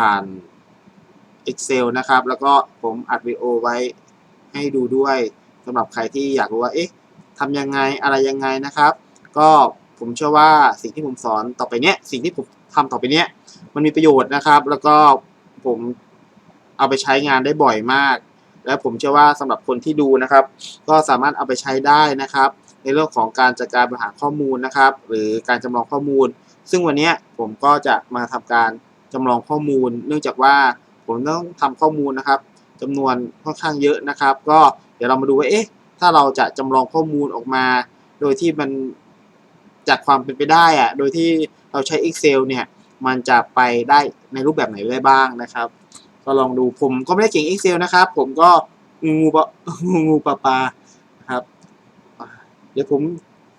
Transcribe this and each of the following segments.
ผ่าน Excel นะครับ แล้วก็ผมอัดวิดีโอไว้ให้ดูด้วยสำหรับใครที่อยากรู้ว่าเอ๊ะทำยังไงอะไรยังไงนะครับ ก็ผมเชื่อว่าสิ่งที่ผมสอนต่อไปเนี้ยสิ่งที่ผมทำต่อไปเนี้ยมันมีประโยชน์นะครับ แล้วก็ผมเอาไปใช้งานได้บ่อยมาก และผมเชื่อว่าสำหรับคนที่ดูนะครับ ก็สามารถเอาไปใช้ได้นะครับ ในเรื่องของการจัดการบริหารข้อมูลนะครับ หรือการจำลองข้อมูล ซึ่งวันนี้ผมก็จะมาทำการ จำลองข้อมูล เนื่องจากว่าผมต้องทำข้อมูลนะครับจำนวนค่อนข้างเยอะนะครับ ก็เดี๋ยวเรามาดูว่าเอ๊ะถ้าเราจะจำลองข้อมูลออกมา โดยที่มันจากความเป็นไปได้อะโดยที่เราใช้ Excel เนี่ยมันจะไปได้ในรูปแบบไหนได้บ้างนะครับ ก็ลองดูผมก็ไม่ได้เก่ง Excel นะครับ ผมก็งูปะงูปลาปลาครับ เดี๋ยวผม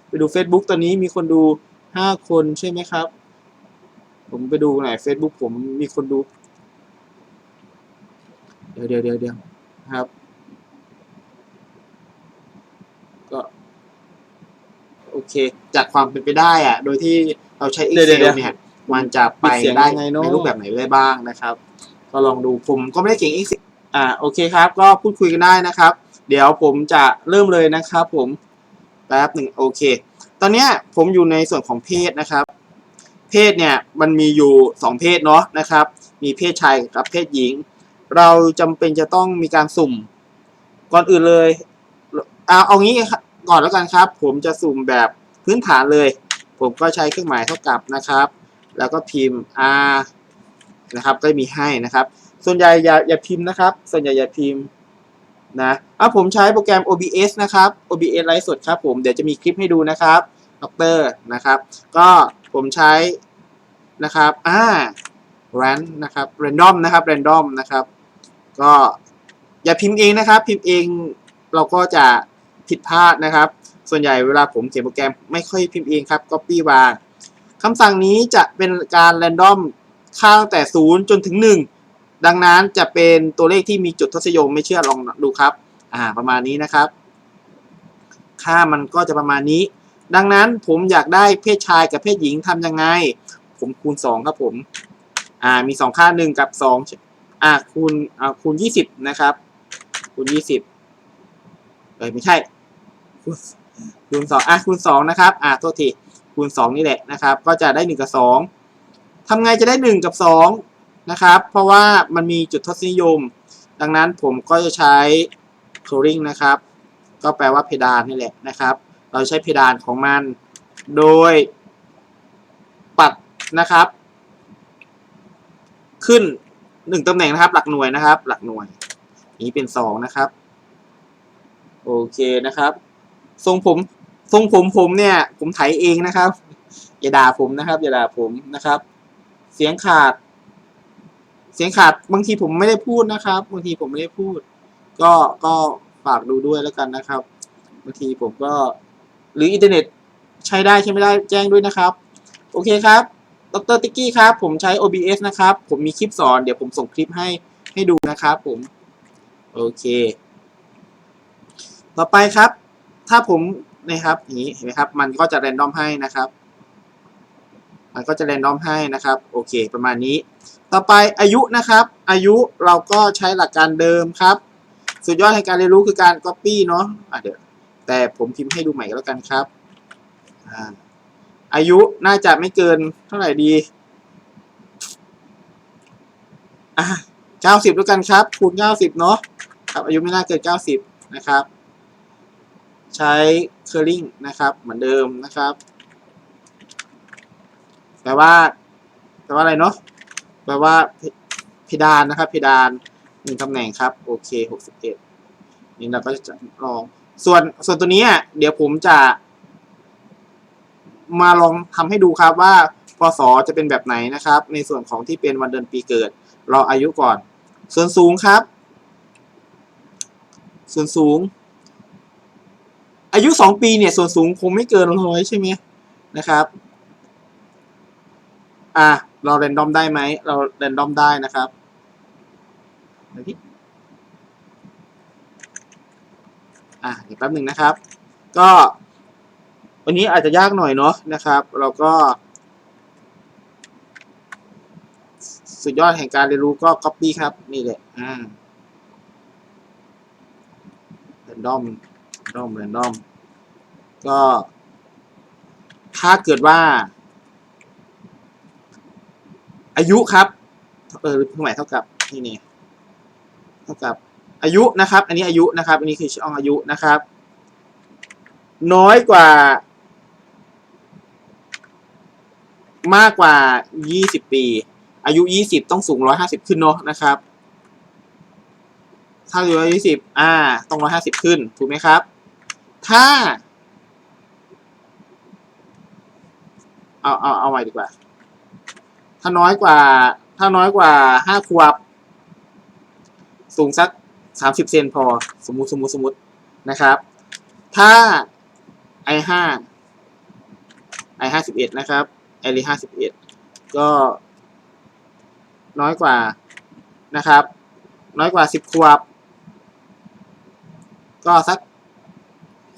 ไปดู Facebook ตอนนี้มีคนดู 5 คนใช่ไหมครับ ผมไปดูหน่อย Facebook ผมมีคนดู เดี๋ยวเดี๋ยวเดี๋ยวเดี๋ยวครับ ก็ โอเค จากความเป็นไปได้อะโดยที่เราใช้เดี๋ยว Excel เดี๋ยวเนี่ยมันจะไปปิดเสียงได้ยังไงเนอะในรูปแบบไหนได้บ้างนะครับ ก็ลองดูผมก็ไม่ได้เก่ง Excel อ่าโอเคครับ ก็พูดคุยกันได้นะครับ เดี๋ยวผมจะเริ่มเลยนะครับ ผมแป๊บหนึ่งโอเค ตอนเนี้ยผมอยู่ในส่วนของเพศนะครับ เพศเนี่ยมันมีอยู่สองเพศเนาะนะครับ มีเพศชายกับเพศหญิง เราจำเป็นจะต้องมีการสุ่ม ก่อนอื่นเลยเอาเอางี้ก่อนแล้วกันครับ ผมจะสุ่มแบบพื้นฐานเลย ผมก็ใช้เครื่องหมายเท่ากับนะครับ แล้วก็พิมพ์ r นะครับก็มีให้นะครับ ส่วนใหญ่อย่าอย่าพิมพ์นะครับ ส่วนใหญ่อย่าพิมพ์นะอะผมใช้โปรแกรม OBS นะครับ OBS ไลฟ์สดครับผม เดี๋ยวจะมีคลิปให้ดูนะครับดรนะครับ ก็ ผมใช้นะครับอ่า ran นะครับ random นะครับ random นะครับ ก็อย่าพิมพ์เองนะครับ พิมพ์เองเราก็จะผิดพลาดนะครับ ส่วนใหญ่เวลาผมเขียนโปรแกรมไม่ค่อยพิมพ์เองครับ copy วางคำสั่งนี้จะเป็นการ random ค่าตั้งแต่ 0 จนถึง 1 ดังนั้นจะเป็นตัวเลขที่มีจุดทศนิยมไม่เชื่อลองดูครับ อ่า ประมาณนี้นะครับ ค่ามันก็จะประมาณนี้ ดังนั้นผมอยากได้เพศชายกับเพศหญิงทำยังไง ผมคูณ 2 ครับผม อ่า มี 2 ค่า 1 กับ 2 อ่า คูณ อ่า คูณ 20 นะครับ คูณ 20 เอ้ย ไม่ใช่ คูณ 2 อะ คูณ 2 นะครับ อ่า โทษที คูณ 2 นี่แหละนะครับ ก็จะได้ 1 กับ 2ทำไงจะได้ 1 กับ 2 นะครับ เพราะว่ามันมีจุดทศนิยม ดังนั้นผมก็จะใช้ coloring นะครับ ก็แปลว่าเพดานนี่แหละนะครับ เราใช้เพดานของมัน โดยปัดนะครับ ขึ้น1ตำแหน่งนะครับ หลักหน่วยนะครับ หลักหน่วย นี้เป็น2นะครับ โอเคนะครับ ทรงผมทรงผมผมเนี่ย ผมไถเองนะครับ อย่าด่าผมนะครับ อย่าด่าผมนะครับ เสียงขาด เสียงขาดบางทีผมไม่ได้พูดนะครับบางทีผมไม่ได้พูด ก็ก็ฝากดูด้วยแล้วกันนะครับบางทีผมก็ หรืออินเทอร์เน็ตใช้ได้ใช้ไม่ได้แจ้งด้วยนะครับ โอเคครับ ดรติ๊กกี้ครับ ผมใช้ OBS นะครับ ผมมีคลิปสอน เดี๋ยวผมส่งคลิปให้ให้ดูนะครับผม โอเค ต่อไปครับ ถ้าผมนะครับนี้เห็นไหมครับ มันก็จะแรนดอมให้นะครับ มันก็จะแรนดอมให้นะครับ โอเค ประมาณนี้ ต่อไปอายุนะครับ อายุเราก็ใช้หลักการเดิมครับ สุดยอดแห่งการเรียนรู้คือการ Copy เนาะะเดี๋ยว แต่ผมพิมพ์ให้ดูใหม่ก็แล้วกันครับอายุน่าจะไม่เกินเท่าไหร่ดีอะเก้าสิบแล้วกันครับ คูณเก้าสิบเนาะครับอายุไม่น่าเกินเก้าสิบนะครับ ใช้ curling นะครับเหมือนเดิมนะครับแปลว่าแปลว่าอะไรเนาะแปลว่าพเพดานนะครับเพดานหนึ่งตำแหน่งครับ โอเคหกสิบเอ็ดนี่เราก็จะลอง ส่วนส่วนตัวนี้เดี๋ยวผมจะมาลองทำให้ดูครับว่าพศจะเป็นแบบไหนนะครับ ในส่วนของที่เป็นวันเดือนปีเกิด เราอายุก่อน ส่วนสูงครับ ส่วนสูง อายุสองปีเนี่ยส่วนสูงคงไม่เกินร้อยใช่ไหมนะครับ อะเราเรนดอมได้ไหมเราเรนดอมได้นะครับเดี๋ยวพี่ อะอีกแป๊บหนึ่งนะครับ ก็วันนี้อาจจะยากหน่อยเนาะนะครับ เราก็ สุดยอดแห่งการเรียนรู้ก็ copy ครับ นี่แหละอ่า random random random ก็ ถ้าเกิดว่า อายุครับ เออเครื่องหมายเท่ากับ นี่นี่เท่ากับ อายุนะครับ อันนี้อายุนะครับ อันนี้คือช่องอายุนะครับ น้อยกว่า มากกว่า 20 ปี อายุ 20 ต้องสูง 150 ขึ้นเนาะนะครับ ถ้าอายู่120อ่า ต้อง 150 ขึ้น ถูกไหมครับ ถ้า เอาเอาเอาใหม่ดีกว่า ถ้าน้อยกว่า ถ้าน้อยกว่า 5 ขวบ สูงสัก 30 เซนพอ สมมุติสมมุติสมมุตินะครับ ถ้า i 5 i 51 นะครับ i 51ก็น้อยกว่านะครับ น้อยกว่า 10ขวบ ก็สัก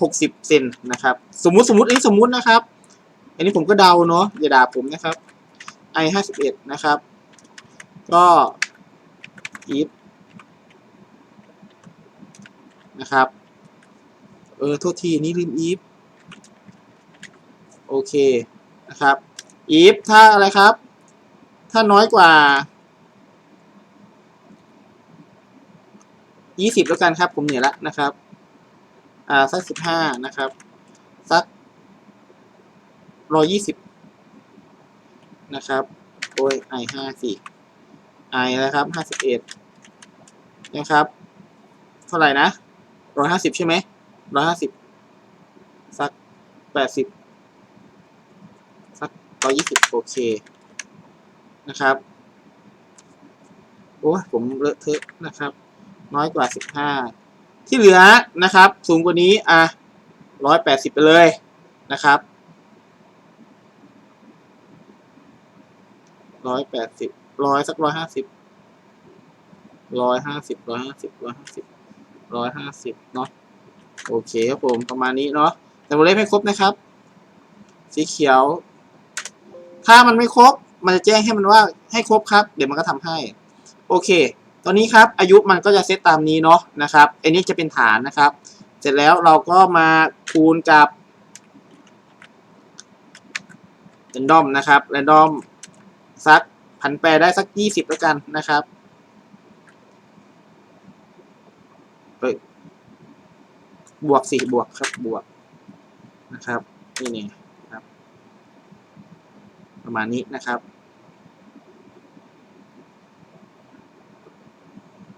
60 เซนนะครับ สมมุติสมมุติอันนี้สมมุตินะครับ อันนี้ผมก็เดาเนาะอย่าด่าผมนะครับ i 51นะครับ ก็ if นะครับ เออ โทษที นี่ลืม if โอเค นะครับ if ถ้าอะไรครับ ถ้าน้อยกว่า 20 แล้วกันครับ ผมเหนื่อยแล้วนะครับ อ่า สัก 15 นะครับ สัก 120 นะครับ โอ้ย i 5สิ i นะครับ 51 นะครับ เท่าไหร่นะ 150ใช่ไหม150สัก80สัก120โอเคนะครับโอ้ยผมเลอะเทอะนะครับ น้อยกว่า15ที่เหลือนะครับ สูงกว่านี้อะ180ไปเลยนะครับร้อยแปดสิบร้อยสักร้อยห้าสิบร้อยห้าสิบร้อยห้าสิบร้อยห้าสิบ ร้อยห้าสิบเนาะโอเคครับผมประมาณนี้เนาะแต่วเล็บให้ครบนะครับ สีเขียว ถ้ามันไม่ครบ มันจะแจ้งให้มันว่าให้ครบครับ เดี๋ยวมันก็ทำให้ โอเค ตอนนี้ครับ อายุมันก็จะเซตตามนี้เนาะนะครับ อันนี้จะเป็นฐานนะครับ เสร็จแล้วเราก็มาคูณกับ random นะครับ random สักพันแปรได้สักยี่สิบแล้วกันนะครับเอ้ย บวกสี่บวกครับบวกนะครับนี่นี่ครับ ประมาณนี้นะครับ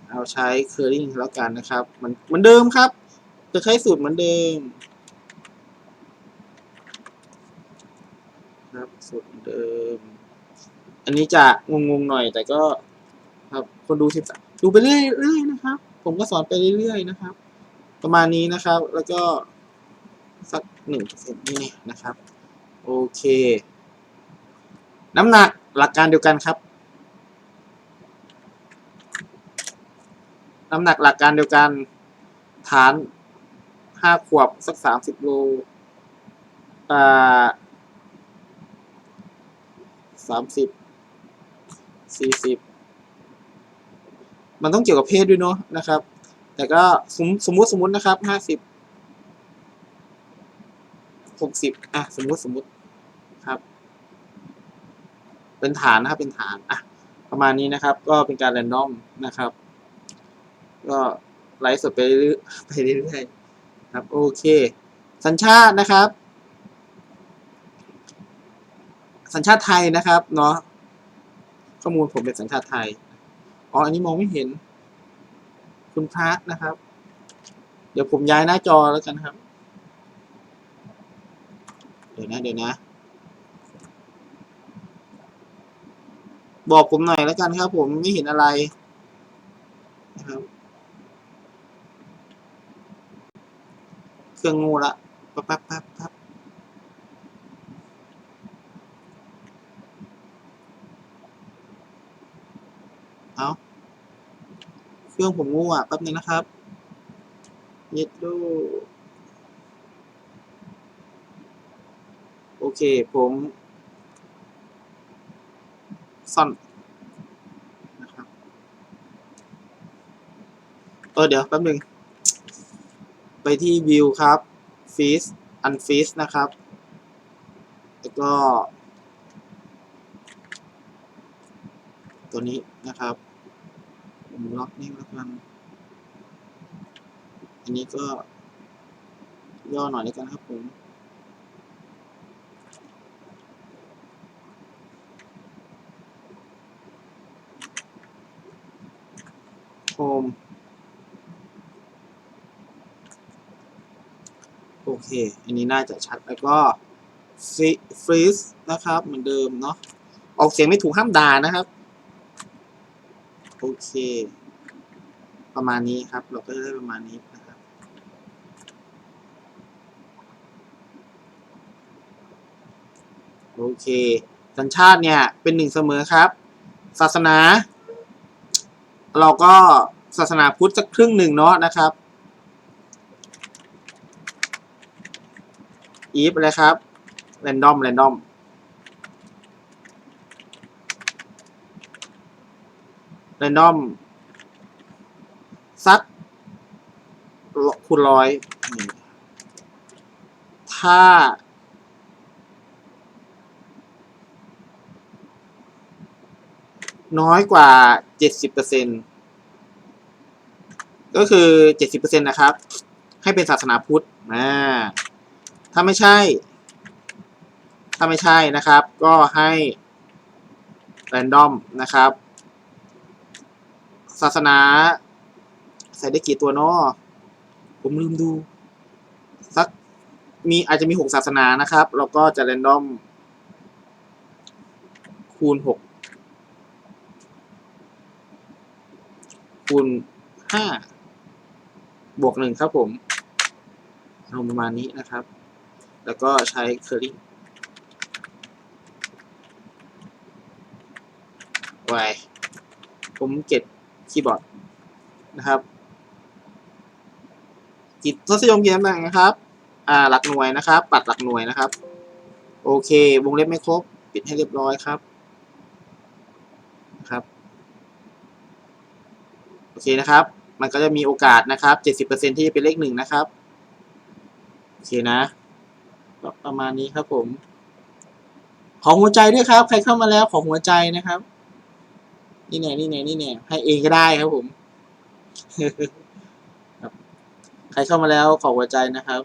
เอาใช้ curling แล้วกันนะครับมันเหมือนเดิมครับ จะใช้สูตรเหมือนเดิมครับสูตรเหมือนเดิม อันนี้จะงงๆหน่อยแต่ก็ ครับคนดูสิบดูไปเรื่อยๆนะครับ ผมก็สอนไปเรื่อยๆนะครับ ประมาณนี้นะครับ แล้วก็สักหนึ่งเปอร์เซ็นต์นี่นะครับ โอเค น้ำหนักหลักการเดียวกันครับ น้ำหนักหลักการเดียวกัน ฐานห้าขวบสักสามสิบโลอ่าสามสิบสี่สิบมันต้องเกี่ยวกับเพศด้วยเนาะนะครับ แต่ก็สมสมมติสมมตินะครับห้าสิบหกสิบอะสมมติสมมติครับ เป็นฐานนะครับเป็นฐานอะประมาณนี้นะครับ ก็เป็นการแรนดอมนะครับ ก็ไลฟ์สดไปเรื่อยไปเรื่อยๆครับโอเค สัญชาตินะครับ สัญชาติไทยนะครับเนาะข้อมูลผมเป็นสัญชาติไทยอ๋ออันนี้มองไม่เห็น คุณพระนะครับ เดี๋ยวผมย้ายหน้าจอแล้วกันครับ เดี๋ยวนะเดี๋ยวนะ บอกผมหน่อยแล้วกันครับ ผมไม่เห็นอะไรนะครับ เครื่องงูละปั๊บปั๊บปั๊บ เครื่องผมงูอะแป๊บนึงนะครับย็ดดูโอเค ผมซ่อนนะครับเออเดี๋ยวแป๊บนึง ไปที่วิวครับฟีสอันฟีสนะครับ แล้วก็ ตัวนี้นะครับ ผมล็อกนี่แล้วกันอันนี้ก็ ย่อหน่อยแล้วกันครับผมโฮมโอเค อันนี้น่าจะชัดแล้วก็ฟรีซนะครับ เหมือนเดิมเนาะออกเสียงไม่ถูกห้ามด่านะครับ โอเค ประมาณนี้ครับ เราก็จะได้ประมาณนี้นะครับ โอเค สัญชาติเนี่ย เป็นหนึ่งเสมอครับ ศาสนา เราก็ศาสนาพุทธสักครึ่งหนึ่งเนาะนะครับอีฟอะไรครับ แรนดอม แรนดอม แรนดอมสักคูณร้อยถ้า น้อยกว่าเจ็ดสิบเปอร์เซ็นก็คือเจ็ดสิบเปอร์เซ็นตนะครับ ให้เป็นศาสนาพุทธอ่ถ้าไม่ใช่ ถ้าไม่ใช่นะครับ ก็ให้ แรนดอมนะครับ ศาสนา ใส่ได้กี่ตัวเนาะผมลืมดู สักมีอาจจะมีหกศาสนานะครับ แล้วก็จะแรนดอม คูณหกคูณห้าบวกหนึ่งครับผมเอาประมาณนี้นะครับ แล้วก็ใช้เคอร์ลิงไว้ผมเก็บ คีย์บอร์ดนะครับจิตทศยมเกียร์ต่งนะครับ อ่า หลักหน่วยนะครับ ปัดหลักหน่วยนะครับ โอเค วงเล็บไม่ครบ ปิดให้เรียบร้อยครับนะครับ โอเคนะครับ มันก็จะมีโอกาสนะครับ 70%ที่จะเป็นเลขหนึ่งนะครับ โอเคนะ ประมาณนี้ครับผม ของหัวใจด้วยครับ ใครเข้ามาแล้วของหัวใจนะครับ นี่แน่นี่แน่นี่แน่ให้เองก็ได้ครับผมใครเข้ามาแล้วขอหัวใจนะครับ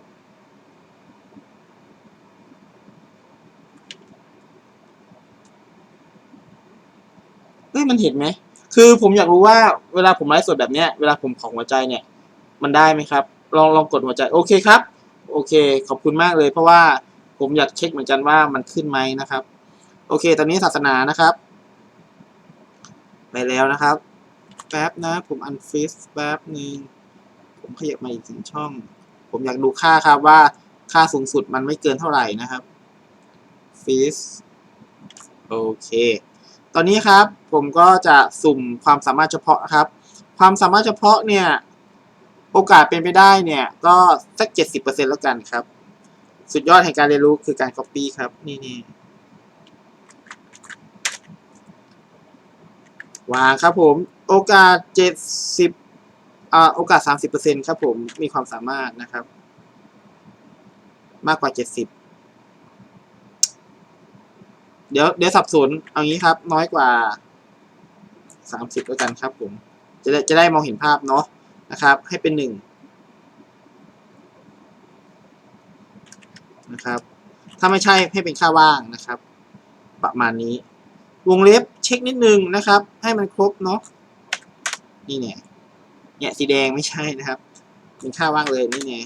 เฮ้ยมันเห็นไหม คือผมอยากรู้ว่าเวลาผมไลฟ์สดแบบเนี้ย เวลาผมขอหัวใจเนี่ย มันได้ไหมครับ ลองลองกดหัวใจ โอเคครับ โอเค ขอบคุณมากเลย เพราะว่าผมอยากเช็คเหมือนกันว่ามันขึ้นไหมนะครับ โอเค ตอนนี้ศาสนานะครับ ไปแล้วนะครับ แป๊บนะ ผมอันฟิสแป๊บหนึ่งผมขยับมาอีกถึงช่อง ผมอยากดูค่าครับว่าค่าสูงสุดมันไม่เกินเท่าไหร่นะครับฟิสโอเค ตอนนี้ครับผมก็จะสุ่มความสามารถเฉพาะครับ ความสามารถเฉพาะเนี่ย โอกาสเป็นไปได้เนี่ย ก็สักเจ็ดสิบเปอร์เซ็นแล้วกันครับ สุดยอดแห่งการเรียนรู้คือการ copy ครับ นี่นี่ วางครับผม โอกาสเจ็ดสิบอ่าโอกาสสามสิบเปอร์เซ็นครับผมมีความสามารถนะครับ มากกว่าเจ็ดสิบเดี๋ยวเดี๋ยวสับสนเอางี้ครับ น้อยกว่าสามสิบแล้วกันครับผม จะได้จะได้มองเห็นภาพเนาะนะครับ ให้เป็นหนึ่งนะครับ ถ้าไม่ใช่ให้เป็นค่าว่างนะครับ ประมาณนี้ วงเล็บเช็คนิดนึงนะครับ ให้มันครบเนาะนี่เนี่ยเนี่ยสีแดงไม่ใช่นะครับ เป็นค่าว่างเลยนี่ไง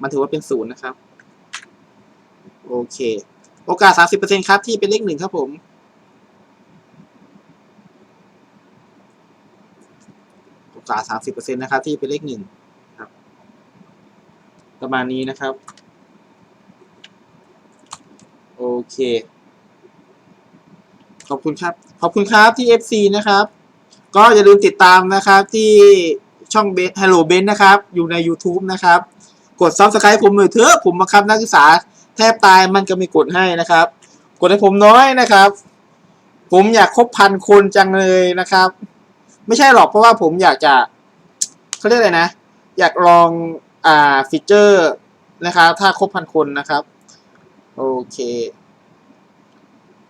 มันถือว่าเป็นศูนย์นะครับโอเค โอกาส 30%ครับ ที่เป็นเลขหนึ่งครับผม โอกาส 30%นะครับ ที่เป็นเลขหนึ่งครับ ประมาณนี้นะครับ โอเค ขอบคุณครับ ขอบคุณครับที่ FC นะครับ ก็อย่าลืมติดตามนะครับที่ช่องเบส Hello Ben นะครับ อยู่ใน YouTube นะครับ กด Subscribe ผมหน่อยเถอะผมบังคับนักศึกษา แทบตายมันก็ไม่กดให้นะครับ กดให้ผมน้อยนะครับ ผมอยากครบพันคนจังเลยนะครับ ไม่ใช่หรอกเพราะว่าผมอยากจะเขาเรียกอะไรนะ อยากลองอ่าฟีเจอร์นะครับ ถ้าครบพันคนนะครับ โอเค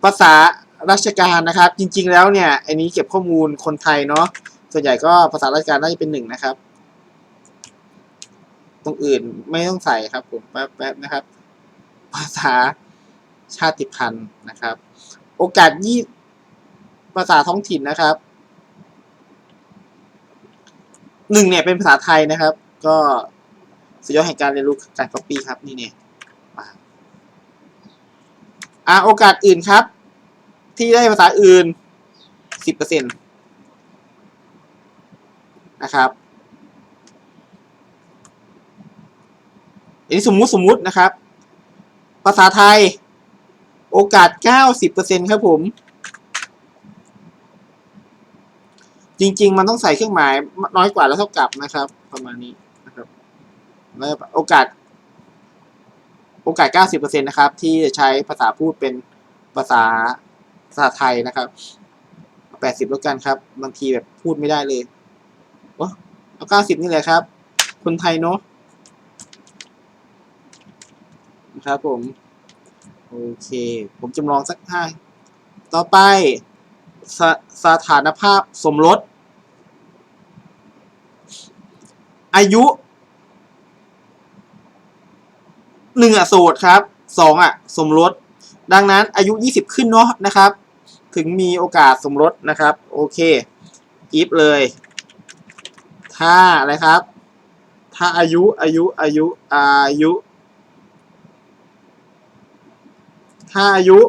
ภาษา ราชการนะครับ จริง ๆ แล้วเนี่ยอันนี้เก็บข้อมูลคนไทยเนาะส่วนใหญ่ก็ภาษาราชการน่าจะเป็นหนึ่งนะครับ ตรงอื่นไม่ต้องใส่ครับผมแป๊บๆนะครับ ภาษาชาติพันธุ์นะครับ โอกาสยี่ภาษาท้องถิ่นนะครับหนึ่งเนี่ยเป็นภาษาไทยนะครับ ก็สุดยอดแห่งการเรียนรู้การ copy ครับนี่เนี่ยมาอ่าโอกาสอื่นครับ ที่ได้ภาษาอื่นสิบเปอร์เซ็นะครับ อันนี้สมมุติสมมุตินะครับ ภาษาไทยโอกาสเก้าสิบเปอร์เซ็นครับผม จริง ๆ มันต้องใส่เครื่องหมายน้อยกว่าแล้วเท่ากับนะครับ ประมาณนี้นะครับแล้วโอกาส โอกาสเก้าสิบเปอร์เซ็นนะครับ ที่จะใช้ภาษาพูดเป็นภาษา ภาษาไทยนะครับแปดสิบแล้วกันครับ บางทีแบบพูดไม่ได้เลยโอ้เอาเก้าสิบนี่แหละครับ คนไทยเนาะนะครับผม โอเค ผมจำลองสักห้าต่อไปสสถานภาพสมรส อายุหนึ่งอะโสดครับสองอะ สมรส ดังนั้นอายุยี่สิบขึ้นเนาะนะครับ ถึงมีโอกาสสมรสนะครับ โอเคอีฟเลย ถ้าอะไรครับ ถ้าอายุอายุอายุอายุ ถ้าอายุ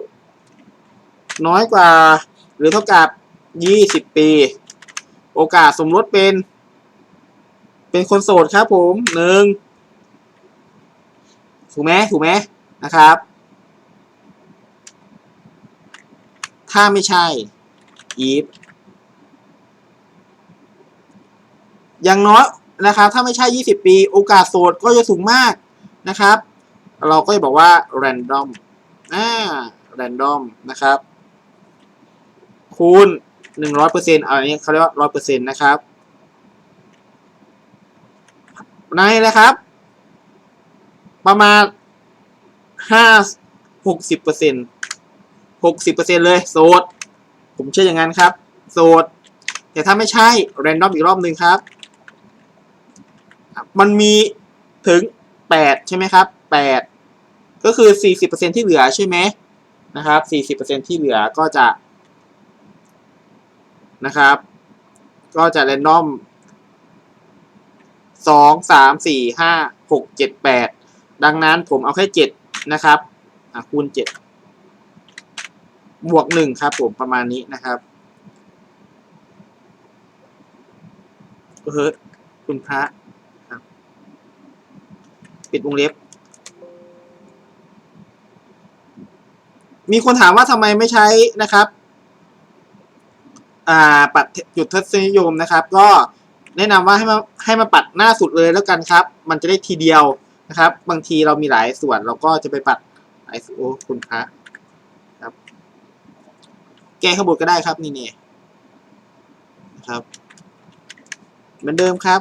น้อยกว่า หรือเท่ากับยี่สิบปี โอกาสสมรสเป็น เป็นคนโสดครับผมหนึ่งถูกไหมถูกไหมนะครับ ถ้าไม่ใช่ if อย่างน้อยนะครับ ถ้าไม่ใช่ 20 ปี โอกาสโสดก็จะสูงมากนะครับ เราก็จะบอกว่า random อ่า random นะครับ คูณ 100%อันนี้เขาเรียกว่า 100%นะครับในนะครับ ประมาณ 5 60% 60%เลยโสด ผมเชื่ออย่างนั้นครับ โสด แต่ถ้าไม่ใช่ random อีกรอบหนึ่งครับ มันมีถึง8ใช่ไหมครับ8ก็คือ40%ที่เหลือใช่ไหมนะครับ40%ที่เหลือก็จะนะครับ ก็จะ random สองสามสี่ห้าหกเจ็ดแปดดังนั้นผมเอาแค่เจ็ดนะครับคูณเจ็ด บวกหนึ่งครับผมประมาณนี้นะครับเฮ้คุณพระครับ ปิดวงเล็บ มีคนถามว่าทำไมไม่ใช้นะครับอ่าปัดจุดทศนิยมนะครับ ก็แนะนำว่าให้มาให้มาปัดหน้าสุดเลยแล้วกันครับ มันจะได้ทีเดียวนะครับ บางทีเรามีหลายส่วนเราก็จะไปปัดหลายโอ้คุณพระ แก้ข้างบนก็ได้ครับนี่เนี่ยนะครับ เหมือนเดิมครับ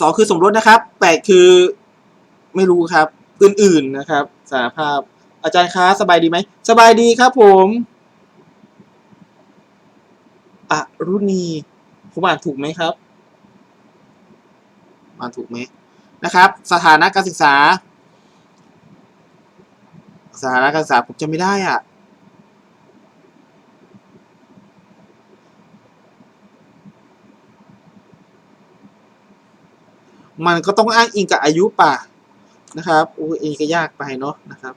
สองคือสมรสนะครับแปดคือไม่รู้ครับ อื่นๆนะครับ สาภาพ อาจารย์คะสบายดีไหม สบายดีครับผมอรุณีผมอ่านถูกไหมครับ อ่านถูกไหม นะครับ สถานะการศึกษา สถานะการศึกษาผมจำไม่ได้อะมันก็ต้องอ้างอิงกับอายุป่ะนะครับโอ้ยอันนี้ก็ยากไปเนาะนะครับ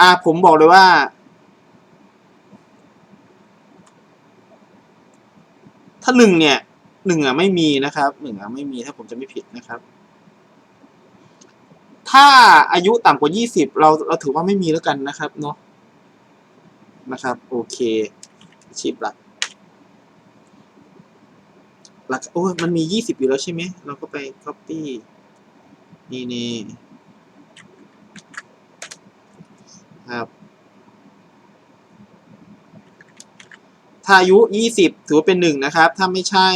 อ่าผมบอกเลยว่า ถ้าหนึ่งเนี่ยหนึ่งอะไม่มีนะครับหนึ่งอะไม่มีถ้าผมจะไม่ผิดนะครับ ถ้าอายุต่ำกว่ายี่สิบเราเราถือว่าไม่มีแล้วกันนะครับเนาะนะครับ โอเคอาชีพหลักหลักโอ้มันมียี่สิบอยู่แล้วใช่ไหมเราก็ไป copy นี่นี่ครับ ถ้าอายุยี่สิบถือว่าเป็นหนึ่งนะครับ ถ้าไม่ใช่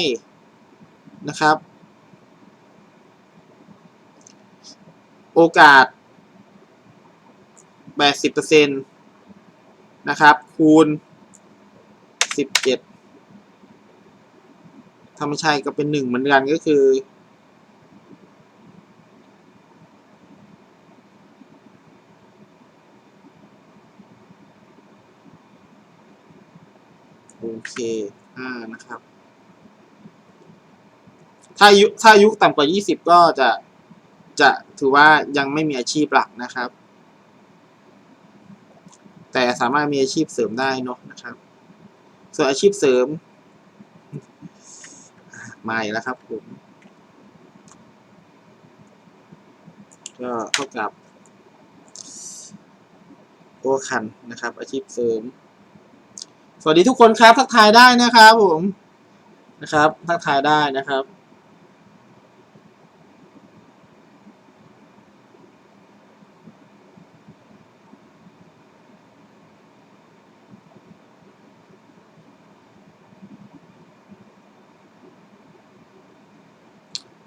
นะครับ โอกาสแปดสิบเปอร์เซ็นต์นะครับ คูณสิบเจ็ดถ้าไม่ใช่ก็เป็นหนึ่งเหมือนกันก็คือ เคห้านะครับ ถ้ายุถ้ายุต่ำกว่ายี่สิบก็จะจะถือว่ายังไม่มีอาชีพหลักนะครับ แต่สามารถมีอาชีพเสริมได้เนอะนะครับ ส่วนอาชีพเสริมมาอีกแล้วครับผม ก็เท่ากับโอคันนะครับ อาชีพเสริม วัสดีทุกคนครับ ทักทายได้นะครับผมนะครับ ทักทายได้นะครับ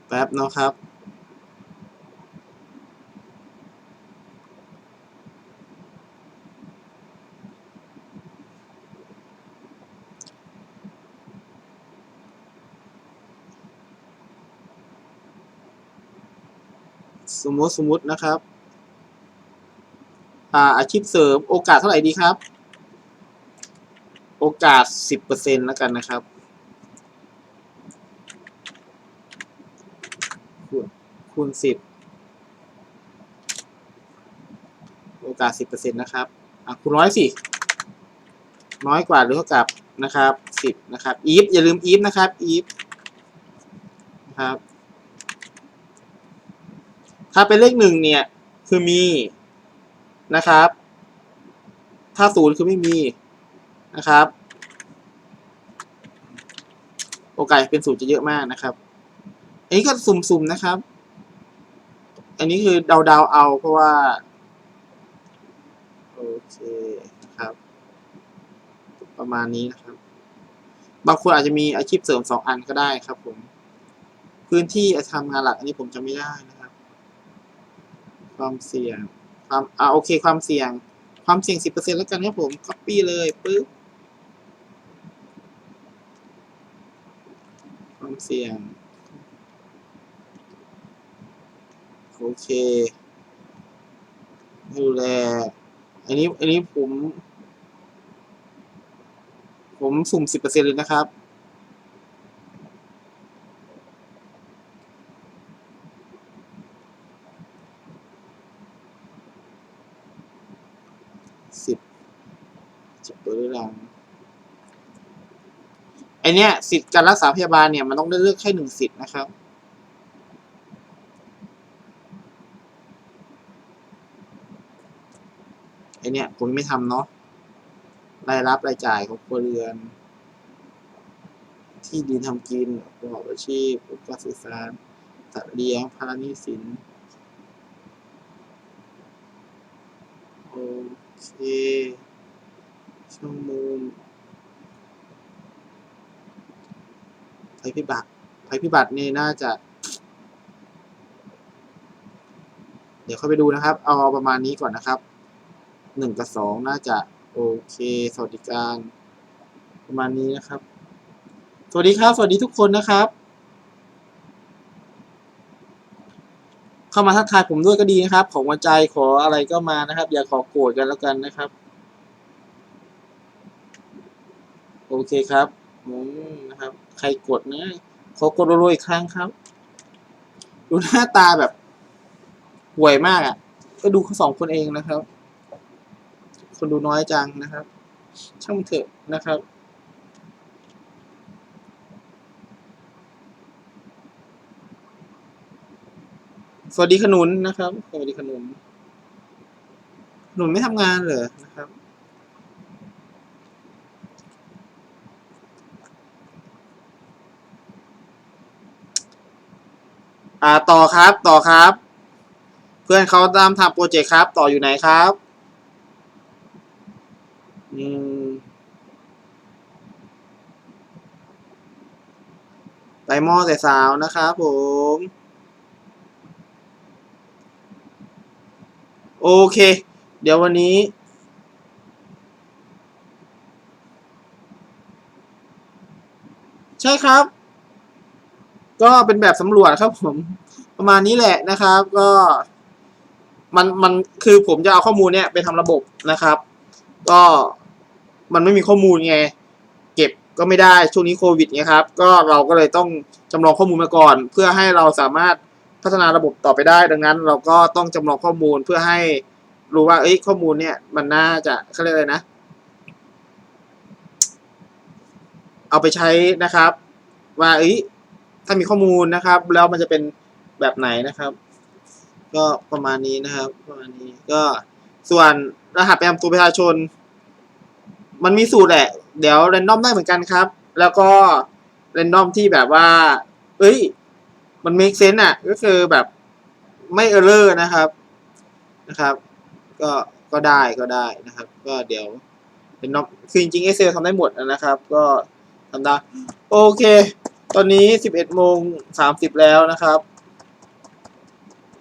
แป๊บเนาะครับ มมติสมมตินะครับอ่าอาชีพเสริมโอกาสเท่าไหร่ดีครับ โอกาสสิบเปอร์เซ็นต์แล้วกันนะครับคูณคูณสิบโอกาสสิบเปอร์เซ็นต์นะครับอะคูณร้อยสิ น้อยกว่าหรือเท่ากับนะครับสิบนะครับอีฟอย่าลืมอีฟนะครับอีฟนะครับ ถ้าเป็นเลขหนึ่งเนี่ยคือมีนะครับ ถ้าศูนย์คือไม่มีนะครับ โอกาสเป็นศูนย์จะเยอะมากนะครับ อันนี้ก็สุ่มๆนะครับ อันนี้คือเดาๆเอาเพราะว่า โอเคนะครับ ประมาณนี้นะครับ บางคนอาจจะมีอาชีพเสริมสองอันก็ได้ครับผม พื้นที่ทำงานหลัก อันนี้ผมจะไม่ได้นะ ความเสี่ยง ความอ่าโอเคความเสี่ยง ความเสี่ยงสิบเปอร์เซ็นต์แล้วกันครับผม copy เลยปึ๊บ ความเสี่ยง โอเคดูแล อันนี้ อันนี้ผม ผมสุ่มสิบเปอร์เซ็นเลยนะครับจะเปิดหรือยังไอ เนี้ยสิทธิ์การรักษาพยาบาลเนี่ยมันต้องได้เลือกแค่หนึ่งสิทธิ์นะครับ ไอเนี้ยผมไม่ทำเนาะรายรับรายจ่ายของครัวเรือน ที่ดินทำกินประกอบอาชีพอุปการสื่อสารสัตว์เลี้ยงภาระหนี้สินโอเคชั่วโมง ภัยพิบัติภัยพิบัตินี่น่าจะ เดี๋ยวค่อยไปดูนะครับ เอาประมาณนี้ก่อนนะครับหนึ่งกับสองน่าจะโอเค สวัสดิการ ประมาณนี้นะครับ สวัสดีครับ สวัสดีทุกคนนะครับ เข้ามาทักทายผมด้วยก็ดีนะครับ ของหัวใจขออะไรก็มานะครับ อย่าขอโกรธกันแล้วกันนะครับ โอเคครับอืมนะครับ ใครกดนะขอกดรวๆอีกครั้งครับ ดูหน้าตาแบบห่วยมากอะ่ะ ก็ดูเขาสองคนเองนะครับ คนดูน้อยจังนะครับ ช่างเถอะนะครับสวัสดีขนุนนะครับ สวัสดีขนุนขนุนไม่ทำงานเหรอนะครับ อ่าต่อครับต่อครับ เพื่อนเขาตามทำโปรเจกต์ครับ ต่ออยู่ไหนครับอืมไตหม้อแต่สาวนะครับผม โอเค เดี๋ยววันนี้ใช่ครับ ก็เป็นแบบสำรวจครับผมประมาณนี้แหละนะครับ ก็ มันมันคือผมจะเอาข้อมูลเนี่ยไปทำระบบนะครับ ก็มันไม่มีข้อมูลไง เก็บก็ไม่ได้ช่วงนี้โควิดไงครับ ก็เราก็เลยต้องจำลองข้อมูลมาก่อน เพื่อให้เราสามารถพัฒนาระบบต่อไปได้ ดังนั้น เราก็ต้องจำลองข้อมูลเพื่อให้รู้ว่าเอ้ยข้อมูลเนี่ย มันน่าจะเขาเรียกอะไรนะ เอาไปใช้นะครับ ว่าเอ้ย ถ้ามีข้อมูลนะครับ แล้วมันจะเป็นแบบไหนนะครับ ก็ประมาณนี้นะครับประมาณนี้ก็ส่วนรหัสประจำตัวประชาชน มันมีสูตรแหละ เดี๋ยวเรนดอมได้เหมือนกันครับ แล้วก็เรนดอมที่แบบว่า เอ้ย มัน make sense อะ ก็คือแบบไม่เออร์เลอร์นะครับนะครับ ก็ก็ได้ก็ได้นะครับ ก็เดี๋ยวเรนดอมคือจริงๆ Excel ทำได้หมดนะครับ ก็ทำได้ โอเค ตอนนี้สิบเอ็ดโมงสามสิบแล้วนะครับ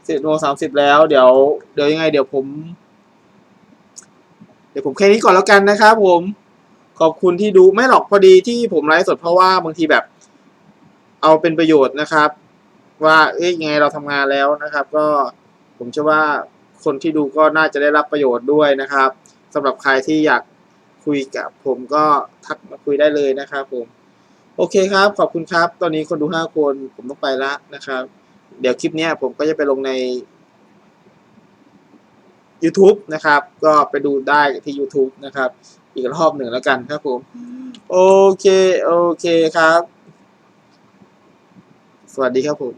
สิบเอ็ดโมงสามสิบแล้ว เดี๋ยวเดี๋ยวยังไง เดี๋ยวผม เดี๋ยวผมแค่นี้ก่อนแล้วกันนะครับ ผม ขอบคุณที่ดูไม่หรอกพอดีที่ผมไลฟ์สดเพราะว่าบางทีแบบ เอาเป็นประโยชน์นะครับ ว่าเอ้ยยังไงเราทำงานแล้วนะครับ ก็ผมเชื่อว่าคนที่ดูก็น่าจะได้รับประโยชน์ด้วยนะครับสำหรับใครที่อยากคุยกับผมก็ทักมาคุยได้เลยนะครับผม โอเคครับ ขอบคุณครับ ตอนนี้คนดูห้าคน ผมต้องไปละนะครับ เดี๋ยวคลิปนี้ผมก็จะไปลงใน YouTube นะครับ ก็ไปดูได้ที่ YouTube นะครับ อีกรอบหนึ่งแล้วกันครับผม โอเค โอเคครับ สวัสดีครับผม